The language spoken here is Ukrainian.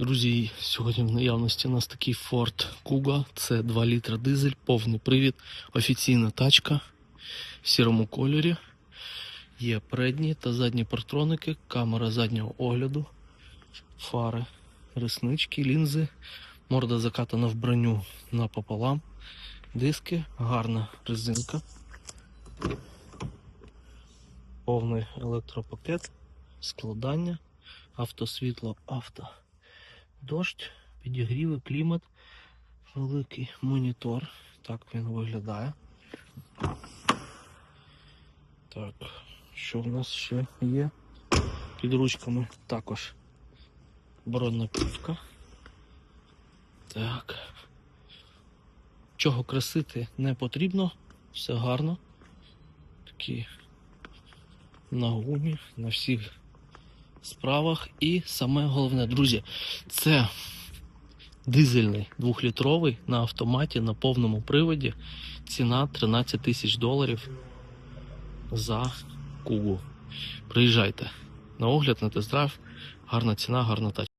Друзі, сьогодні в наявності у нас такий Ford Kuga. Це 2 літра дизель, повний привід, офіційна тачка в сірому кольорі. Є передні та задні партроники, камера заднього огляду, фари, реснички, лінзи, морда закатана в броню напополам, диски, гарна резинка, повний електропакет, складання, автосвітло, авто. Дощ, підігріви, клімат, великий монітор. Так він виглядає. Так, що в нас ще є? Під ручками також оборонна півка. Так. Чого красити не потрібно, все гарно. Такі на гумі, на всіх справах. І саме головне, друзі, це дизельний двохлітровий на автоматі на повному приводі. Ціна 13 тисяч доларів за кугу. Приїжджайте на огляд, на тест-драйв. Гарна ціна, гарна тачка.